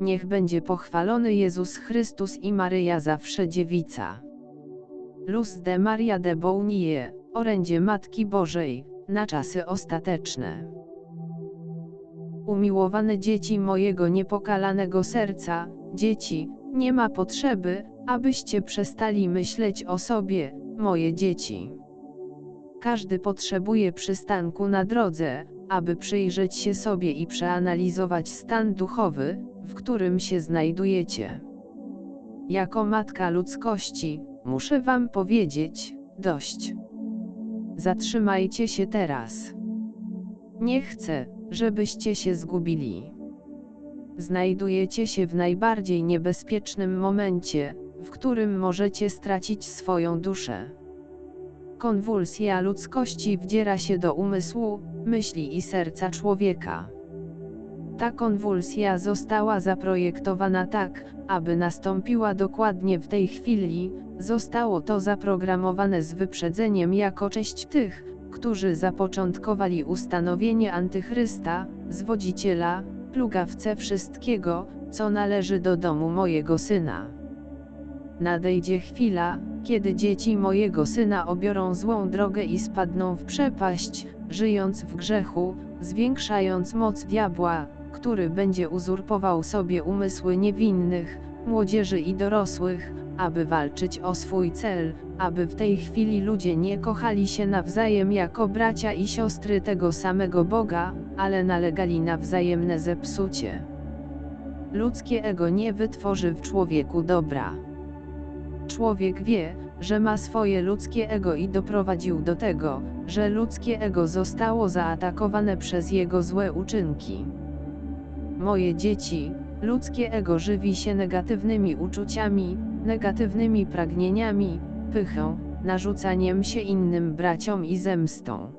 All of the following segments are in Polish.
Niech będzie pochwalony Jezus Chrystus i Maryja zawsze dziewica. Luz de Maria de Bounie, orędzie Matki Bożej, na czasy ostateczne. Umiłowane dzieci mojego niepokalanego serca, dzieci, nie ma potrzeby, abyście przestali myśleć o sobie, moje dzieci. Każdy potrzebuje przystanku na drodze, aby przyjrzeć się sobie i przeanalizować stan duchowy, w którym się znajdujecie. Jako matka ludzkości, muszę wam powiedzieć, dość. Zatrzymajcie się teraz. Nie chcę, żebyście się zgubili. Znajdujecie się w najbardziej niebezpiecznym momencie, w którym możecie stracić swoją duszę. Konwulsja ludzkości wdziera się do umysłu, myśli i serca człowieka. Ta konwulsja została zaprojektowana tak, aby nastąpiła dokładnie w tej chwili, zostało to zaprogramowane z wyprzedzeniem jako cześć tych, którzy zapoczątkowali ustanowienie antychrysta, zwodziciela, plugawce wszystkiego, co należy do domu mojego syna. Nadejdzie chwila, kiedy dzieci mojego syna obiorą złą drogę i spadną w przepaść, żyjąc w grzechu, zwiększając moc diabła, który będzie uzurpował sobie umysły niewinnych, młodzieży i dorosłych, aby walczyć o swój cel, aby w tej chwili ludzie nie kochali się nawzajem jako bracia i siostry tego samego Boga, ale nalegali na wzajemne zepsucie. Ludzkie ego nie wytworzy w człowieku dobra. Człowiek wie, że ma swoje ludzkie ego i doprowadził do tego, że ludzkie ego zostało zaatakowane przez jego złe uczynki. Moje dzieci, ludzkie ego żywi się negatywnymi uczuciami, negatywnymi pragnieniami, pychą, narzucaniem się innym braciom i zemstą.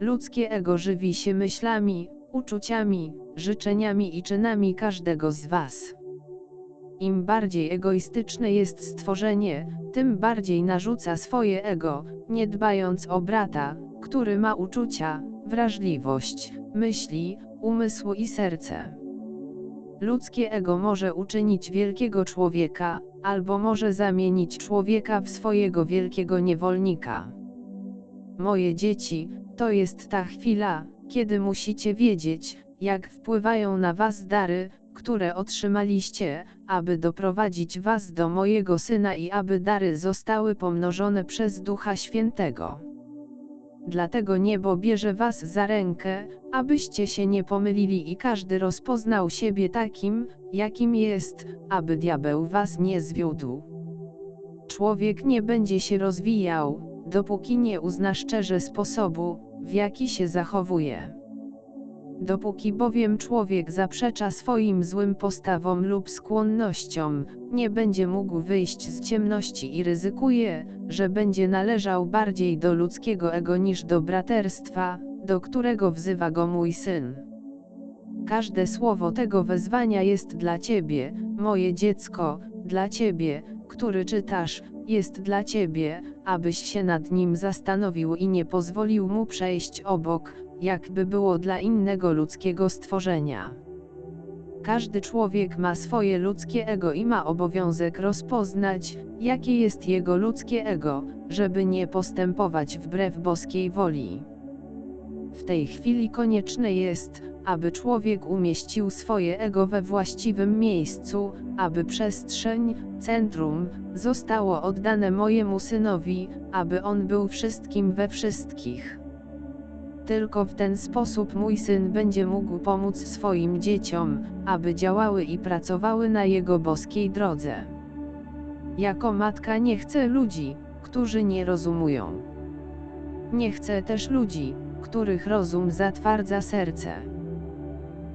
Ludzkie ego żywi się myślami, uczuciami, życzeniami i czynami każdego z Was. Im bardziej egoistyczne jest stworzenie, tym bardziej narzuca swoje ego, nie dbając o brata, który ma uczucia, wrażliwość, myśli, umysł i serce. Ludzkie ego może uczynić wielkiego człowieka, albo może zamienić człowieka w swojego wielkiego niewolnika. Moje dzieci, to jest ta chwila, kiedy musicie wiedzieć, jak wpływają na was dary, które otrzymaliście, aby doprowadzić was do mojego syna i aby dary zostały pomnożone przez Ducha Świętego. Dlatego niebo bierze was za rękę, abyście się nie pomylili i każdy rozpoznał siebie takim, jakim jest, aby diabeł was nie zwiódł. Człowiek nie będzie się rozwijał, dopóki nie uzna szczerze sposobu, w jaki się zachowuje. Dopóki bowiem człowiek zaprzecza swoim złym postawom lub skłonnościom, nie będzie mógł wyjść z ciemności i ryzykuje, że będzie należał bardziej do ludzkiego ego niż do braterstwa, do którego wzywa go mój syn. Każde słowo tego wezwania jest dla ciebie, moje dziecko, dla ciebie, który czytasz, jest dla ciebie, abyś się nad nim zastanowił i nie pozwolił mu przejść obok, jakby było dla innego ludzkiego stworzenia. Każdy człowiek ma swoje ludzkie ego i ma obowiązek rozpoznać, jakie jest jego ludzkie ego, żeby nie postępować wbrew boskiej woli. W tej chwili konieczne jest, aby człowiek umieścił swoje ego we właściwym miejscu, aby przestrzeń, centrum, zostało oddane mojemu synowi, aby on był wszystkim we wszystkich. Tylko w ten sposób mój syn będzie mógł pomóc swoim dzieciom, aby działały i pracowały na jego boskiej drodze. Jako matka nie chcę ludzi, którzy nie rozumują. Nie chcę też ludzi, których rozum zatwardza serce.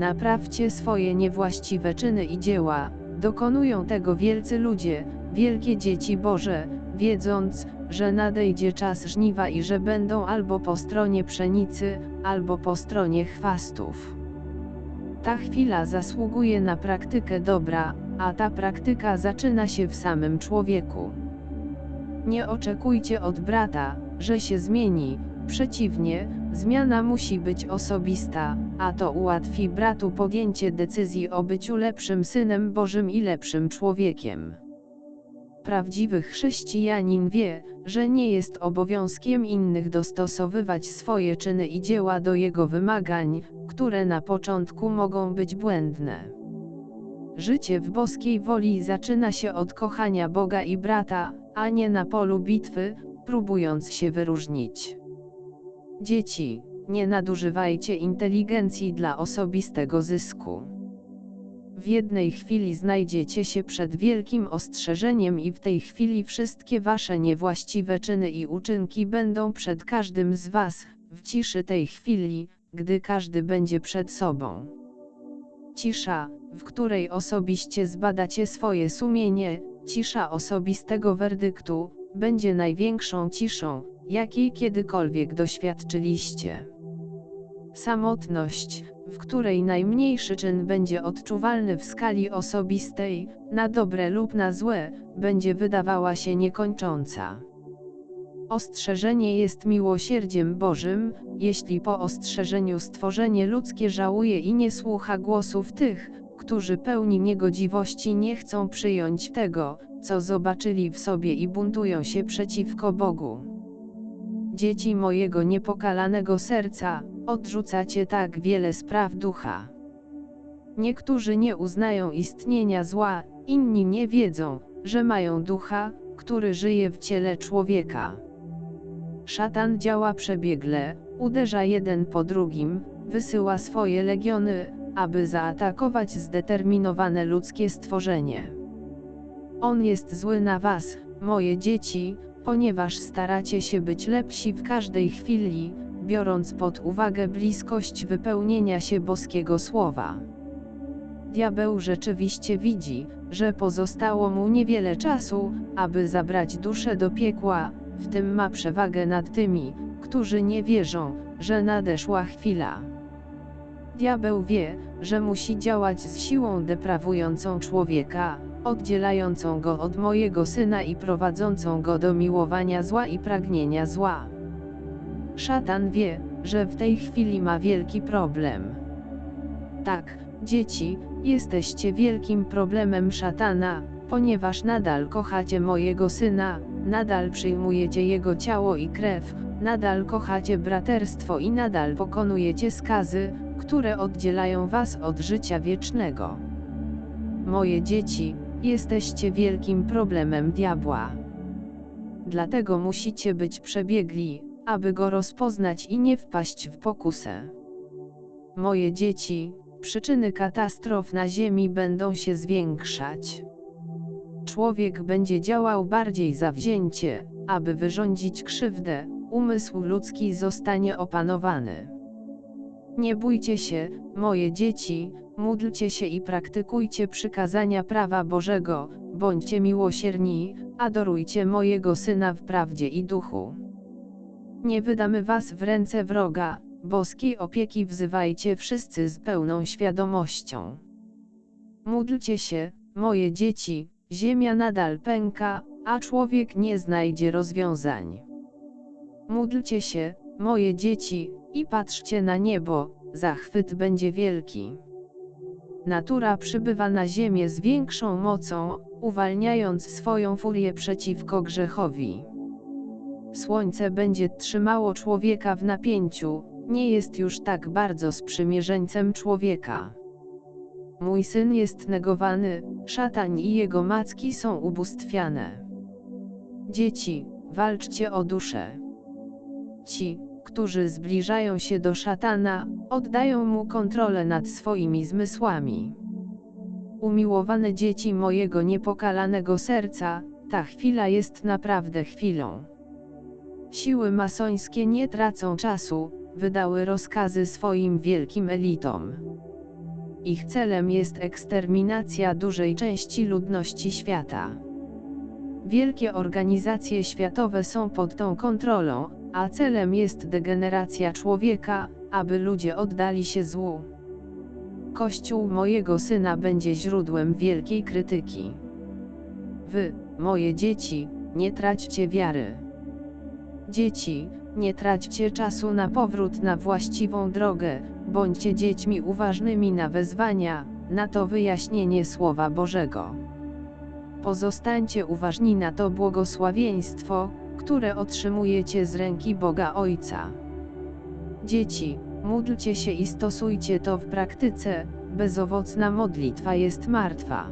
Naprawcie swoje niewłaściwe czyny i dzieła, dokonują tego wielcy ludzie, wielkie dzieci Boże, wiedząc, że nadejdzie czas żniwa i że będą albo po stronie pszenicy, albo po stronie chwastów. Ta chwila zasługuje na praktykę dobra, a ta praktyka zaczyna się w samym człowieku. Nie oczekujcie od brata, że się zmieni, przeciwnie, Zmiana musi być osobista, a to ułatwi bratu podjęcie decyzji o byciu lepszym synem Bożym i lepszym człowiekiem. Prawdziwy chrześcijanin wie, że nie jest obowiązkiem innych dostosowywać swoje czyny i dzieła do jego wymagań, które na początku mogą być błędne. Życie w boskiej woli zaczyna się od kochania Boga i brata, a nie na polu bitwy, próbując się wyróżnić. Dzieci, nie nadużywajcie inteligencji dla osobistego zysku. W jednej chwili znajdziecie się przed wielkim ostrzeżeniem i w tej chwili wszystkie wasze niewłaściwe czyny i uczynki będą przed każdym z was, w ciszy tej chwili, gdy każdy będzie przed sobą. Cisza, w której osobiście zbadacie swoje sumienie, cisza osobistego werdyktu, będzie największą ciszą, jakiej kiedykolwiek doświadczyliście. Samotność, w której najmniejszy czyn będzie odczuwalny w skali osobistej, na dobre lub na złe, będzie wydawała się niekończąca. Ostrzeżenie jest miłosierdziem Bożym, jeśli po ostrzeżeniu stworzenie ludzkie żałuje i nie słucha głosów tych, którzy pełni niegodziwości nie chcą przyjąć tego, co zobaczyli w sobie i buntują się przeciwko Bogu. Dzieci mojego niepokalanego serca, odrzucacie tak wiele spraw ducha. Niektórzy nie uznają istnienia zła, inni nie wiedzą, że mają ducha, który żyje w ciele człowieka. Szatan działa przebiegle, uderza jeden po drugim, wysyła swoje legiony, aby zaatakować zdeterminowane ludzkie stworzenie. On jest zły na was, moje dzieci, ponieważ staracie się być lepsi w każdej chwili, biorąc pod uwagę bliskość wypełnienia się boskiego słowa. Diabeł rzeczywiście widzi, że pozostało mu niewiele czasu, aby zabrać duszę do piekła, w tym ma przewagę nad tymi, którzy nie wierzą, że nadeszła chwila. Diabeł wie, że musi działać z siłą deprawującą człowieka, oddzielającą go od mojego syna i prowadzącą go do miłowania zła i pragnienia zła. Szatan wie, że w tej chwili ma wielki problem. Tak, dzieci, jesteście wielkim problemem szatana, ponieważ nadal kochacie mojego syna, nadal przyjmujecie jego ciało i krew, nadal kochacie braterstwo i nadal pokonujecie skazy, które oddzielają was od życia wiecznego. Moje dzieci, jesteście wielkim problemem diabła. Dlatego musicie być przebiegli, aby go rozpoznać i nie wpaść w pokusę. Moje dzieci, przyczyny katastrof na Ziemi będą się zwiększać. Człowiek będzie działał bardziej zawzięcie, aby wyrządzić krzywdę, umysł ludzki zostanie opanowany. Nie bójcie się, moje dzieci, módlcie się i praktykujcie przykazania prawa Bożego, bądźcie miłosierni, adorujcie mojego Syna w prawdzie i duchu. Nie wydamy was w ręce wroga, boskiej opieki wzywajcie wszyscy z pełną świadomością. Módlcie się, moje dzieci, ziemia nadal pęka, a człowiek nie znajdzie rozwiązań. Módlcie się, moje dzieci, i patrzcie na niebo, zachwyt będzie wielki. Natura przybywa na ziemię z większą mocą, uwalniając swoją furię przeciwko grzechowi. Słońce będzie trzymało człowieka w napięciu, nie jest już tak bardzo sprzymierzeńcem człowieka. Mój syn jest negowany, szatan i jego macki są ubóstwiane. Dzieci, walczcie o duszę. Ci, którzy zbliżają się do szatana, oddają mu kontrolę nad swoimi zmysłami. Umiłowane dzieci mojego niepokalanego serca, ta chwila jest naprawdę chwilą. Siły masońskie nie tracą czasu, wydały rozkazy swoim wielkim elitom. Ich celem jest eksterminacja dużej części ludności świata. Wielkie organizacje światowe są pod tą kontrolą, a celem jest degeneracja człowieka, aby ludzie oddali się złu. Kościół mojego syna będzie źródłem wielkiej krytyki. Wy, moje dzieci, nie traćcie wiary. Dzieci, Nie traćcie czasu na powrót na właściwą drogę, bądźcie dziećmi uważnymi na wezwania, na to wyjaśnienie Słowa Bożego. Pozostańcie uważni na to błogosławieństwo, które otrzymujecie z ręki Boga Ojca. Dzieci, módlcie się i stosujcie to w praktyce, bezowocna modlitwa jest martwa.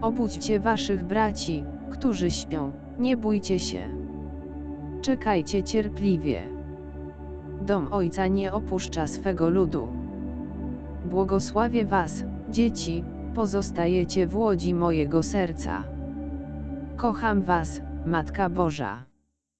Obudźcie waszych braci, którzy śpią, nie bójcie się. Czekajcie cierpliwie. Dom Ojca nie opuszcza swego ludu. Błogosławię was, dzieci, pozostajecie w łodzi mojego serca. Kocham was, Matka Boża.